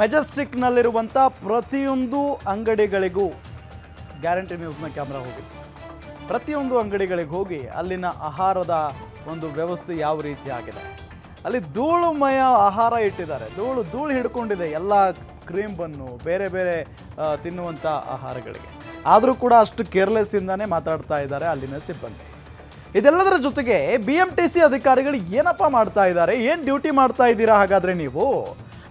ಮೆಜೆಸ್ಟಿಕ್ನಲ್ಲಿರುವಂಥ ಪ್ರತಿಯೊಂದು ಅಂಗಡಿಗಳಿಗೂ guarantee ನ್ಯೂಸ್ನ camera ಹೋಗಿ. ಪ್ರತಿಯೊಂದು ಅಂಗಡಿಗಳಿಗೆ ಹೋಗಿ ಅಲ್ಲಿನ ಆಹಾರದ ಒಂದು ವ್ಯವಸ್ಥೆ ಯಾವ ರೀತಿ ಆಗಿದೆ. ಅಲ್ಲಿ ಧೂಳುಮಯ ಆಹಾರ ಇಟ್ಟಿದ್ದಾರೆ. ಧೂಳು ಧೂಳು ಹಿಡ್ಕೊಂಡಿದೆ ಎಲ್ಲ ಕ್ರೀಮ್ ಬನ್ನು ಬೇರೆ ಬೇರೆ ತಿನ್ನುವಂಥ ಆಹಾರಗಳಿಗೆ. ಆದರೂ ಕೂಡ ಅಷ್ಟು ಕೇರ್ಲೆಸ್ಸಿಂದಾನೇ ಮಾತಾಡ್ತಾ ಇದ್ದಾರೆ ಅಲ್ಲಿನ ಸಿಬ್ಬಂದಿ. ಇದೆಲ್ಲದರ ಜೊತೆಗೆ ಬಿ ಎಂ ಟಿ ಸಿ ಅಧಿಕಾರಿಗಳು ಏನಪ್ಪ ಮಾಡ್ತಾ ಇದ್ದಾರೆ? ಏನು ಡ್ಯೂಟಿ ಮಾಡ್ತಾ ಇದ್ದೀರಾ ಹಾಗಾದರೆ ನೀವು?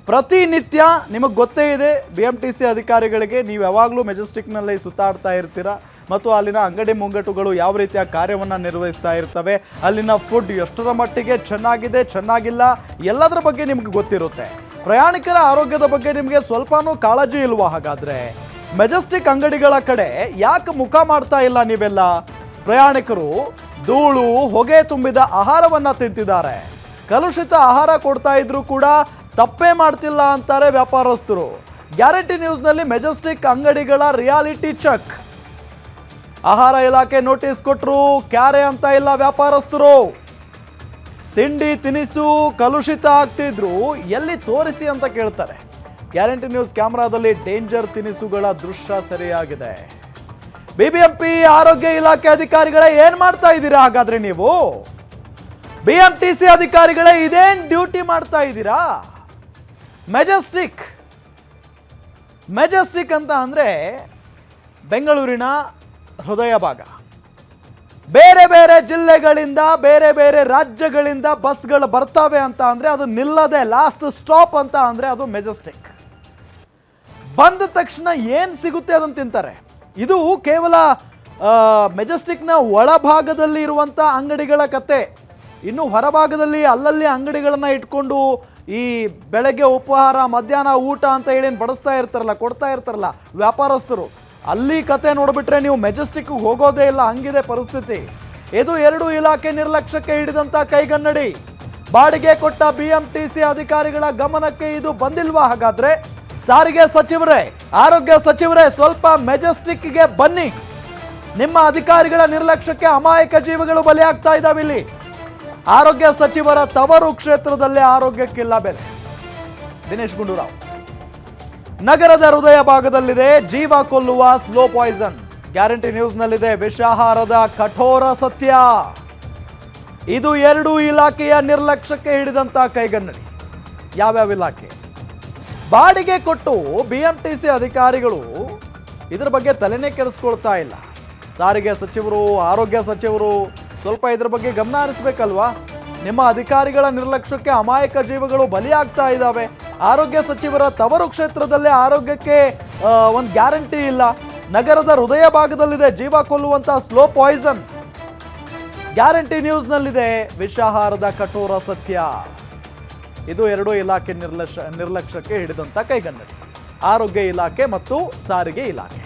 ಪ್ರತಿನಿತ್ಯ ನಿಮಗೆ ಗೊತ್ತೇ ಇದೆ ಬಿ ಎಂ ಟಿ ಸಿ ಅಧಿಕಾರಿಗಳಿಗೆ ನೀವು ಯಾವಾಗಲೂ ಮೆಜೆಸ್ಟಿಕ್ನಲ್ಲಿ ಸುತ್ತಾಡ್ತಾ ಇರ್ತೀರಾ ಮತ್ತು ಅಲ್ಲಿನ ಅಂಗಡಿ ಮುಂಗಟ್ಟುಗಳು ಯಾವ ರೀತಿಯ ಕಾರ್ಯವನ್ನು ನಿರ್ವಹಿಸ್ತಾ ಇರ್ತವೆ, ಅಲ್ಲಿನ ಫುಡ್ ಎಷ್ಟರ ಮಟ್ಟಿಗೆ ಚೆನ್ನಾಗಿದೆ, ಚೆನ್ನಾಗಿಲ್ಲ, ಎಲ್ಲದರ ಬಗ್ಗೆ ನಿಮಗೆ ಗೊತ್ತಿರುತ್ತೆ. ಪ್ರಯಾಣಿಕರ ಆರೋಗ್ಯದ ಬಗ್ಗೆ ನಿಮಗೆ ಸ್ವಲ್ಪನೂ ಕಾಳಜಿ ಇಲ್ವಾ ಹಾಗಾದರೆ? ಮೆಜೆಸ್ಟಿಕ್ ಅಂಗಡಿಗಳ ಕಡೆ ಯಾಕೆ ಮುಖ ಮಾಡ್ತಾ ಇಲ್ಲ ನೀವೆಲ್ಲ? ಪ್ರಯಾಣಿಕರು ಧೂಳು, ಹೊಗೆ ತುಂಬಿದ ಆಹಾರವನ್ನು ತಿಂತಿದ್ದಾರೆ. ಕಲುಷಿತ ಆಹಾರ ಕೊಡ್ತಾ ಇದ್ರು ಕೂಡ ತಪ್ಪೇ ಮಾಡ್ತಿಲ್ಲ ಅಂತಾರೆ ವ್ಯಾಪಾರಸ್ಥರು. ಗ್ಯಾರಂಟಿ ನ್ಯೂಸ್ನಲ್ಲಿ ಮೆಜೆಸ್ಟಿಕ್ ಅಂಗಡಿಗಳ ರಿಯಾಲಿಟಿ ಚೆಕ್. ಆಹಾರ ಇಲಾಖೆ ನೋಟಿಸ್ ಕೊಟ್ಟರು ಕ್ಯಾರೆ ಅಂತ ಇಲ್ಲ ವ್ಯಾಪಾರಸ್ಥರು. ತಿಂಡಿ ತಿನಿಸು ಕಲುಷಿತ ಆಗ್ತಿದ್ರು, ಎಲ್ಲಿ ತೋರಿಸಿ ಅಂತ ಕೇಳ್ತಾರೆ. ಗ್ಯಾರಂಟಿ ನ್ಯೂಸ್ ಕ್ಯಾಮ್ರಾದಲ್ಲಿ ಡೇಂಜರ್ ತಿನಿಸುಗಳ ದೃಶ್ಯ ಸರಿಯಾಗಿದೆ. ಬಿಬಿಎಂಪಿ ಆರೋಗ್ಯ ಇಲಾಖೆ ಅಧಿಕಾರಿಗಳೇ ಏನ್ ಮಾಡ್ತಾ ಇದ್ದೀರಾ ಹಾಗಾದ್ರೆ ನೀವು? ಬಿಎಂಟಿಸಿ ಅಧಿಕಾರಿಗಳೇ ಇದೇನ್ ಡ್ಯೂಟಿ ಮಾಡ್ತಾ ಇದ್ದೀರಾ? ಮೆಜೆಸ್ಟಿಕ್. ಮೆಜೆಸ್ಟಿಕ್ ಅಂತ ಅಂದ್ರೆ ಬೆಂಗಳೂರಿನ ಹೃದಯ ಭಾಗ. ಬೇರೆ ಬೇರೆ ಜಿಲ್ಲೆಗಳಿಂದ, ಬೇರೆ ಬೇರೆ ರಾಜ್ಯಗಳಿಂದ ಬಸ್ಗಳು ಬರ್ತವೆ ಅಂತ ಅಂದ್ರೆ ಅದು ನಿಲ್ಲದೆ ಲಾಸ್ಟ್ ಸ್ಟಾಪ್ ಅಂತ ಅಂದ್ರೆ ಅದು ಮೆಜೆಸ್ಟಿಕ್. ಬಂದ ತಕ್ಷಣ ಏನು ಸಿಗುತ್ತೆ ಅದನ್ನು ತಿಂತಾರೆ? ಇದು ಕೇವಲ ಮೆಜೆಸ್ಟಿಕ್ನ ಒಳಭಾಗದಲ್ಲಿ ಇರುವಂಥ ಅಂಗಡಿಗಳ ಕತೆ. ಇನ್ನು ಹೊರಭಾಗದಲ್ಲಿ ಅಲ್ಲಲ್ಲಿ ಅಂಗಡಿಗಳನ್ನು ಇಟ್ಕೊಂಡು ಈ ಬೆಳಗ್ಗೆ ಉಪಹಾರ, ಮಧ್ಯಾಹ್ನ ಊಟ ಅಂತ ಹೇಳಿ ಬಡಿಸ್ತಾ ಇರ್ತಾರಲ್ಲ, ಕೊಡ್ತಾ ಇರ್ತಾರಲ್ಲ ವ್ಯಾಪಾರಸ್ಥರು, ಅಲ್ಲಿ ಕತೆ ನೋಡಿಬಿಟ್ರೆ ನೀವು ಮೆಜೆಸ್ಟಿಕ್ ಹೋಗೋದೇ ಇಲ್ಲ, ಹಂಗಿದೆ ಪರಿಸ್ಥಿತಿ. ಇದು ಎರಡು ಇಲಾಖೆ ನಿರ್ಲಕ್ಷ್ಯಕ್ಕೆ ಹಿಡಿದಂಥ ಕೈಗನ್ನಡಿ. ಬಾಡಿಗೆ ಕೊಟ್ಟ ಬಿಎಂಟಿಸಿ ಅಧಿಕಾರಿಗಳ ಗಮನಕ್ಕೆ ಇದು ಬಂದಿಲ್ವಾ ಹಾಗಾದ್ರೆ? ಸಾರಿಗೆ ಸಚಿವರೇ, ಆರೋಗ್ಯ ಸಚಿವರೇ, ಸ್ವಲ್ಪ ಮೆಜೆಸ್ಟಿಕ್ಗೆ ಬನ್ನಿ. ನಿಮ್ಮ ಅಧಿಕಾರಿಗಳ ನಿರ್ಲಕ್ಷ್ಯಕ್ಕೆ ಅಮಾಯಕ ಜೀವಗಳು ಬಲಿಯಾಗ್ತಾ ಇದ್ದಾವೆ ಇಲ್ಲಿ. ಆರೋಗ್ಯ ಸಚಿವರ ತವರು ಕ್ಷೇತ್ರದಲ್ಲೇ ಆರೋಗ್ಯಕ್ಕಿಲ್ಲ ಬೆಲೆ. ದಿನೇಶ್ ಗುಂಡೂರಾವ್. ನಗರದ ಹೃದಯ ಭಾಗದಲ್ಲಿದೆ, ಜೀವ ಕೊಲ್ಲುವ ಸ್ಲೋ ಪಾಯ್ಸನ್ ಗ್ಯಾರಂಟಿ ನ್ಯೂಸ್ನಲ್ಲಿದೆ, ವಿಷಾಹಾರದ ಕಠೋರ ಸತ್ಯ. ಇದು ಎರಡು ಇಲಾಖೆಯ ನಿರ್ಲಕ್ಷ್ಯಕ್ಕೆ ಹಿಡಿದಂತ ಕೈಗನ್ನಡಿ. ಯಾವ್ಯಾವ ಇಲಾಖೆ? ಬಾಡಿಗೆ ಕೊಟ್ಟು ಬಿಎಂಟಿಸಿ ಅಧಿಕಾರಿಗಳು ಇದ್ರ ಬಗ್ಗೆ ತಲೆನೇ ಕೆಡಿಸ್ಕೊಳ್ತಾ ಇಲ್ಲ. ಸಾರಿಗೆ ಸಚಿವರು, ಆರೋಗ್ಯ ಸಚಿವರು ಸ್ವಲ್ಪ ಇದ್ರ ಬಗ್ಗೆ ಗಮನ ಹರಿಸ್ಬೇಕಲ್ವಾ? ನಿಮ್ಮ ಅಧಿಕಾರಿಗಳ ನಿರ್ಲಕ್ಷ್ಯಕ್ಕೆ ಅಮಾಯಕ ಜೀವಗಳು ಬಲಿಯಾಗ್ತಾ ಇದ್ದಾವೆ ಆರೋಗ್ಯ ಸಚಿವರ ತವರು ಕ್ಷೇತ್ರದಲ್ಲೇ ಆರೋಗ್ಯಕ್ಕೆ ಒಂದು ಗ್ಯಾರಂಟಿ ಇಲ್ಲ. ನಗರದ ಹೃದಯ ಭಾಗದಲ್ಲಿದೆ ಜೀವ ಕೊಲ್ಲುವಂಥ ಸ್ಲೋ ಪಾಯ್ಸನ್. ಗ್ಯಾರಂಟಿ ನ್ಯೂಸ್ನಲ್ಲಿದೆ ವಿಷಾಹಾರದ ಕಠೋರ ಸತ್ಯ. ಇದು ಎರಡೂ ಇಲಾಖೆ ನಿರ್ಲಕ್ಷ್ಯ ನಿರ್ಲಕ್ಷ್ಯಕ್ಕೆ ಹಿಡಿದಂತ ಕೈಗನ್ನಡಿ. ಆರೋಗ್ಯ ಇಲಾಖೆ ಮತ್ತು ಸಾರಿಗೆ ಇಲಾಖೆ.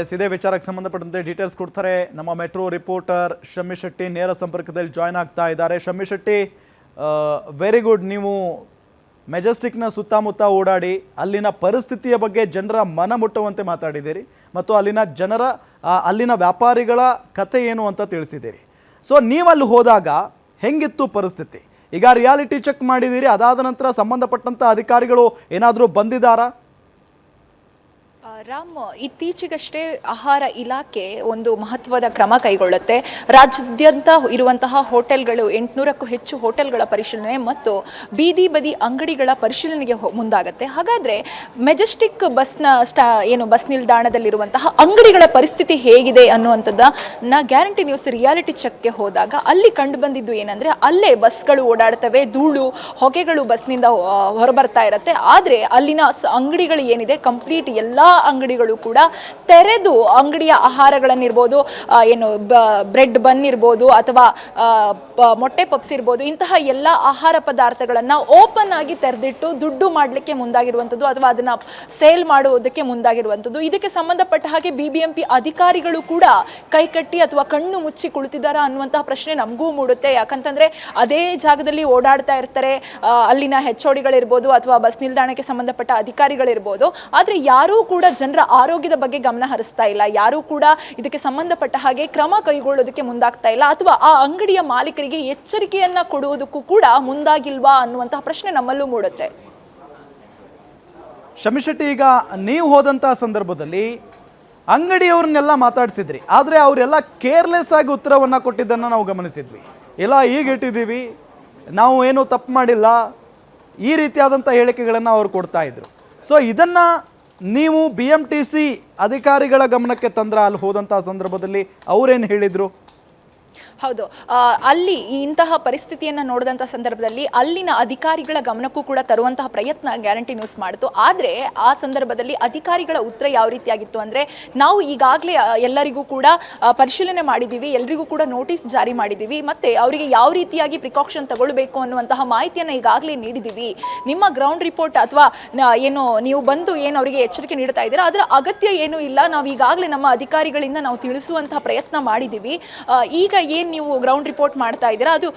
ಎಸ್, ಇದೇ ವಿಚಾರಕ್ಕೆ ಸಂಬಂಧಪಟ್ಟಂತೆ ಡೀಟೇಲ್ಸ್ ಕೊಡ್ತಾರೆ. ನಮ್ಮ ಮೆಟ್ರೋ ರಿಪೋರ್ಟರ್ ಶಮ್ಮಿ ಶೆಟ್ಟಿ ನೇರ ಸಂಪರ್ಕದಲ್ಲಿ ಜಾಯ್ನ್ ಆಗ್ತಾ ಇದ್ದಾರೆ. ಶಮ್ಮಿ ಶೆಟ್ಟಿ ವೆರಿ ಗುಡ್ ನೀವು ಮೆಜೆಸ್ಟಿಕ್ನ ಸುತ್ತಮುತ್ತ ಓಡಾಡಿ, ಅಲ್ಲಿನ ಪರಿಸ್ಥಿತಿಯ ಬಗ್ಗೆ ಜನರ ಮನ ಮುಟ್ಟುವಂತೆ ಮಾತಾಡಿದ್ದೀರಿ ಮತ್ತು ಅಲ್ಲಿನ ಜನರ ಅಲ್ಲಿನ ವ್ಯಾಪಾರಿಗಳ ಕತೆ ಏನು ಅಂತ ತಿಳಿಸಿದ್ದೀರಿ. ಸೊ ನೀವಲ್ಲಿ ಹೋದಾಗ ಹೆಂಗಿತ್ತು ಪರಿಸ್ಥಿತಿ? ಈಗ ರಿಯಾಲಿಟಿ ಚೆಕ್ ಮಾಡಿದ್ದೀರಿ, ಅದಾದ ನಂತರ ಸಂಬಂಧಪಟ್ಟಂಥ ಅಧಿಕಾರಿಗಳು ಏನಾದರೂ ಬಂದಿದ್ದಾರಾ? ರಾಮ್, ಇತ್ತೀಚೆಗಷ್ಟೇ ಆಹಾರ ಇಲಾಖೆ ಒಂದು ಮಹತ್ವದ ಕ್ರಮ ಕೈಗೊಳ್ಳುತ್ತೆ. ರಾಜ್ಯಾದ್ಯಂತ ಇರುವಂತಹ ಹೋಟೆಲ್ಗಳು, ಎಂಟುನೂರಕ್ಕೂ ಹೆಚ್ಚು ಹೋಟೆಲ್ಗಳ ಪರಿಶೀಲನೆ ಮತ್ತು ಬೀದಿ ಬದಿ ಅಂಗಡಿಗಳ ಪರಿಶೀಲನೆಗೆ ಮುಂದಾಗತ್ತೆ. ಹಾಗಾದ್ರೆ ಮೆಜೆಸ್ಟಿಕ್ ಬಸ್ನ ಸ್ಟಾ, ಏನು ಬಸ್ ನಿಲ್ದಾಣದಲ್ಲಿರುವಂತಹ ಅಂಗಡಿಗಳ ಪರಿಸ್ಥಿತಿ ಹೇಗಿದೆ ಅನ್ನುವಂಥದ್ದನ್ನ ಗ್ಯಾರಂಟಿ ನ್ಯೂಸ್ ರಿಯಾಲಿಟಿ ಚೆಕ್ಗೆ ಹೋದಾಗ ಅಲ್ಲಿ ಕಂಡು ಬಂದಿದ್ದು ಏನಂದ್ರೆ ಅಲ್ಲೇ ಬಸ್ಗಳು ಓಡಾಡ್ತವೆ, ಧೂಳು, ಹೊಗೆಗಳು ಬಸ್ನಿಂದ ಹೊರಬರ್ತಾ ಇರತ್ತೆ. ಆದರೆ ಅಲ್ಲಿನ ಅಂಗಡಿಗಳು ಏನಿದೆ, ಕಂಪ್ಲೀಟ್ ಎಲ್ಲಾ ಅಂಗಡಿಗಳು ಕೂಡ ತೆರೆದು ಅಂಗಡಿಯ ಆಹಾರಗಳನ್ನಿರ್ಬೋದು ಏನು ಬ್ರೆಡ್ ಬನ್ ಇರ್ಬೋದು ಅಥವಾ ಮೊಟ್ಟೆ ಪಪ್ಸ್ ಇರ್ಬೋದು ಇಂತಹ ಎಲ್ಲ ಆಹಾರ ಪದಾರ್ಥಗಳನ್ನ ಓಪನ್ ಆಗಿ ತೆರೆದಿಟ್ಟು ದುಡ್ಡು ಮಾಡಲಿಕ್ಕೆ ಮುಂದಾಗಿರುವಂಥದ್ದು ಅಥವಾ ಅದನ್ನ ಸೇಲ್ ಮಾಡುವುದಕ್ಕೆ ಮುಂದಾಗಿರುವಂಥದ್ದು. ಇದಕ್ಕೆ ಸಂಬಂಧಪಟ್ಟ ಹಾಗೆ ಬಿ ಬಿ ಎಂ ಪಿ ಅಧಿಕಾರಿಗಳು ಕೂಡ ಕೈಕಟ್ಟಿ ಅಥವಾ ಕಣ್ಣು ಮುಚ್ಚಿ ಕುಳಿತಿದ್ದಾರಾ ಅನ್ನುವಂತಹ ಪ್ರಶ್ನೆ ನಮಗೂ ಮೂಡುತ್ತೆ. ಯಾಕಂತಂದ್ರೆ ಅದೇ ಜಾಗದಲ್ಲಿ ಓಡಾಡ್ತಾ ಇರ್ತಾರೆ ಅಲ್ಲಿನ ಹೆಚ್ ಗಳಿರ್ಬೋದು ಅಥವಾ ಬಸ್ ನಿಲ್ದಾಣಕ್ಕೆ ಸಂಬಂಧಪಟ್ಟ ಅಧಿಕಾರಿಗಳಿರ್ಬೋದು. ಆದ್ರೆ ಯಾರೂ ಕೂಡ ಕೂಡ ಜನರ ಆರೋಗ್ಯದ ಬಗ್ಗೆ ಗಮನ ಹರಿಸ್ತಾ ಇಲ್ಲ. ಯಾರು ಕೂಡ ಇದಕ್ಕೆ ಸಂಬಂಧಪಟ್ಟ ಹಾಗೆ ಕ್ರಮ ಕೈಗೊಳ್ಳೋದಕ್ಕೆ ಮುಂದಾಗ್ತಾ ಇಲ್ಲ. ಅಥವಾ ಆ ಅಂಗಡಿಯ ಮಾಲೀಕರಿಗೆ ಎಚ್ಚರಿಕೆಯನ್ನ ಕೊಡುವುದಕ್ಕೂ ಕೂಡ ಮುಂದಾಗಿಲ್ವಾ ಅನ್ನುವಂತಹ ಪ್ರಶ್ನೆ ನಮ್ಮಲ್ಲೂ ಮೂಡುತ್ತೆ. ಶಮಿಶೆಟ್ಟಿ, ಈಗ ನೀವು ಹೋದಂತಹ ಸಂದರ್ಭದಲ್ಲಿ ಅಂಗಡಿಯವ್ರನ್ನೆಲ್ಲ ಮಾತಾಡಿಸಿದ್ರಿ. ಆದರೆ ಅವರೆಲ್ಲ ಕೇರ್ಲೆಸ್ ಆಗಿ ಉತ್ತರವನ್ನು ಕೊಟ್ಟಿದ್ದನ್ನು ನಾವು ಗಮನಿಸಿದ್ವಿ. ಇಲ್ಲ ಈಗ ಇಟ್ಟಿದ್ದೀವಿ. ನಾವು ಏನು ತಪ್ಪು ಮಾಡಿಲ್ಲ. ಈ ರೀತಿಯಾದಂಥ ಹೇಳಿಕೆಗಳನ್ನು ಅವರು ಕೊಡ್ತಾ ಇದ್ರು. ಸೊ ಇದನ್ನು ನೀವು ಬಿ ಎಂ ಟಿ ಸಿ ಅಧಿಕಾರಿಗಳ ಗಮನಕ್ಕೆ ತಂದ್ರ ಅಲ್ಲಿ ಹೋದಂಥ ಸಂದರ್ಭದಲ್ಲಿ ಅವರೇನು ಹೇಳಿದರು? ಹೌದು. ಅಲ್ಲಿ ಇಂತಹ ಪರಿಸ್ಥಿತಿಯನ್ನ ನೋಡಿದಂಥ ಸಂದರ್ಭದಲ್ಲಿ ಅಲ್ಲಿನ ಅಧಿಕಾರಿಗಳ ಗಮನಕ್ಕೂ ಕೂಡ ತರುವಂತಹ ಪ್ರಯತ್ನ ಗ್ಯಾರಂಟಿ ನ್ಯೂಸ್ ಮಾಡಿತು. ಆದರೆ ಆ ಸಂದರ್ಭದಲ್ಲಿ ಅಧಿಕಾರಿಗಳ ಉತ್ತರ ಯಾವ ರೀತಿಯಾಗಿತ್ತು ಅಂದ್ರೆ ನಾವು ಈಗಾಗಲೇ ಎಲ್ಲರಿಗೂ ಕೂಡ ಪರಿಶೀಲನೆ ಮಾಡಿದ್ದೀವಿ ಎಲ್ಲರಿಗೂ ಕೂಡ ನೋಟಿಸ್ ಜಾರಿ ಮಾಡಿದ್ದೀವಿ ಮತ್ತೆ ಅವರಿಗೆ ಯಾವ ರೀತಿಯಾಗಿ ಪ್ರಿಕಾಕ್ಷನ್ ತಗೊಳ್ಬೇಕು ಅನ್ನುವಂತಹ ಮಾಹಿತಿಯನ್ನು ಈಗಾಗಲೇ ನೀಡಿದ್ದೀವಿ ನಿಮ್ಮ ಗ್ರೌಂಡ್ ರಿಪೋರ್ಟ್ ಅಥವಾ ಏನು, ನೀವು ಬಂದು ಏನು ಅವರಿಗೆ ಎಚ್ಚರಿಕೆ ನೀಡ್ತಾ ಇದ್ದೀರಾ, ಅದರ ಅಗತ್ಯ ಏನೂ ಇಲ್ಲ. ನಾವು ಈಗಾಗಲೇ ನಮ್ಮ ಅಧಿಕಾರಿಗಳಿಂದ ನಾವು ತಿಳಿಸುವಂತಹ ಪ್ರಯತ್ನ ಮಾಡಿದ್ದೀವಿ ಈಗ ಏನು ನೀವು ಗ್ರೌಂಡ್ ರಿಪೋರ್ಟ್ ಮಾಡ್ತಾ ಇದ್ದೀರಾ? ಅದು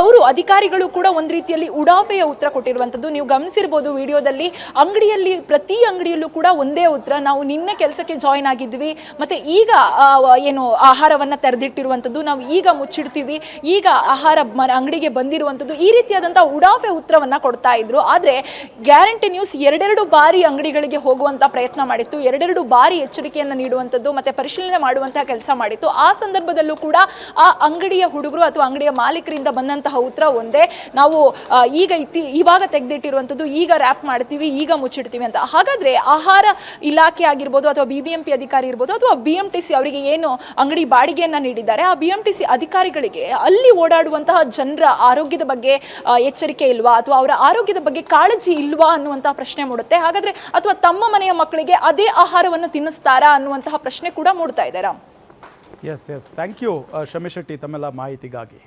ಅವರು ಅಧಿಕಾರಿಗಳು ಕೂಡ ಒಂದು ರೀತಿಯಲ್ಲಿ ಉಡಾಫೆಯ ಉತ್ತರ ಕೊಟ್ಟಿರುವಂಥದ್ದು. ನೀವು ಗಮನಿಸಿರ್ಬೋದು ವಿಡಿಯೋದಲ್ಲಿ ಅಂಗಡಿಯಲ್ಲಿ, ಪ್ರತಿ ಅಂಗಡಿಯಲ್ಲೂ ಕೂಡ ಒಂದೇ ಉತ್ತರ, ನಾವು ನಿನ್ನೆ ಕೆಲಸಕ್ಕೆ ಜಾಯಿನ್ ಆಗಿದ್ವಿ, ಮತ್ತೆ ಈಗ ಏನು ಆಹಾರವನ್ನು ತೆರೆದಿಟ್ಟಿರುವಂಥದ್ದು, ನಾವು ಈಗ ಮುಚ್ಚಿಡ್ತೀವಿ, ಈಗ ಆಹಾರ ಅಂಗಡಿಗೆ ಬಂದಿರುವಂಥದ್ದು, ಈ ರೀತಿಯಾದಂಥ ಉಡಾಫೆ ಉತ್ತರವನ್ನು ಕೊಡ್ತಾ ಇದ್ರು. ಆದರೆ, ಗ್ಯಾರಂಟಿ ನ್ಯೂಸ್ ಎರಡೆರಡು ಬಾರಿ ಅಂಗಡಿಗಳಿಗೆ ಹೋಗುವಂಥ ಪ್ರಯತ್ನ ಮಾಡಿತ್ತು, ಎರಡೆರಡು ಬಾರಿ ಎಚ್ಚರಿಕೆಯನ್ನು ನೀಡುವಂಥದ್ದು, ಮತ್ತೆ ಪರಿಶೀಲನೆ ಮಾಡುವಂತಹ ಕೆಲಸ ಮಾಡಿತ್ತು. ಆ ಸಂದರ್ಭದಲ್ಲೂ ಕೂಡ ಆ ಅಂಗಡಿಯ ಹುಡುಗರು ಅಥವಾ ಅಂಗಡಿಯ ಮಾಲೀಕರಿಂದ ಬಂದಂತಹ ಉತ್ತರ ಒಂದೇ. ನಾವು ಈಗ ಇತ್ತಿ, ಇವಾಗ ತೆಗೆದಿಟ್ಟಿರುವಂಥದ್ದು ಈಗ ರ್ಯಾಪ್ ಮಾಡ್ತೀವಿ, ಈಗ ಮುಚ್ಚಿಡ್ತೀವಿ ಅಂತ. ಹಾಗಾದ್ರೆ ಆಹಾರ ಇಲಾಖೆ ಆಗಿರ್ಬೋದು ಅಥವಾ ಬಿ ಬಿ ಎಂ ಅಧಿಕಾರಿ ಇರ್ಬೋದು ಅಥವಾ ಬಿ ಎಂ ಟಿ ಸಿ ಅವರಿಗೆ ಏನು ಅಂಗಡಿ ಬಾಡಿಗೆಯನ್ನು ನೀಡಿದ್ದಾರೆ, ಆ ಬಿ ಎಂ ಟಿ ಸಿ ಅಧಿಕಾರಿಗಳಿಗೆ ಅಲ್ಲಿ ಓಡಾಡುವಂತಹ ಜನರ ಆರೋಗ್ಯದ ಬಗ್ಗೆ ಎಚ್ಚರಿಕೆ ಇಲ್ವಾ ಅಥವಾ ಅವರ ಆರೋಗ್ಯದ ಬಗ್ಗೆ ಕಾಳಜಿ ಇಲ್ವಾ ಅನ್ನುವಂತಹ ಪ್ರಶ್ನೆ ಮೂಡುತ್ತೆ. ಹಾಗಾದ್ರೆ ಅಥವಾ ತಮ್ಮ ಮನೆಯ ಮಕ್ಕಳಿಗೆ ಅದೇ ಆಹಾರವನ್ನು ತಿನ್ನಿಸ್ತಾರಾ ಅನ್ನುವಂತಹ ಪ್ರಶ್ನೆ ಕೂಡ ಮೂಡ್ತಾ ಇದ್ದಾರೆ yes yes thank you Shamishetti ತಮ್ಮೆಲ್ಲ ಮಾಹಿತಿಗಾಗಿ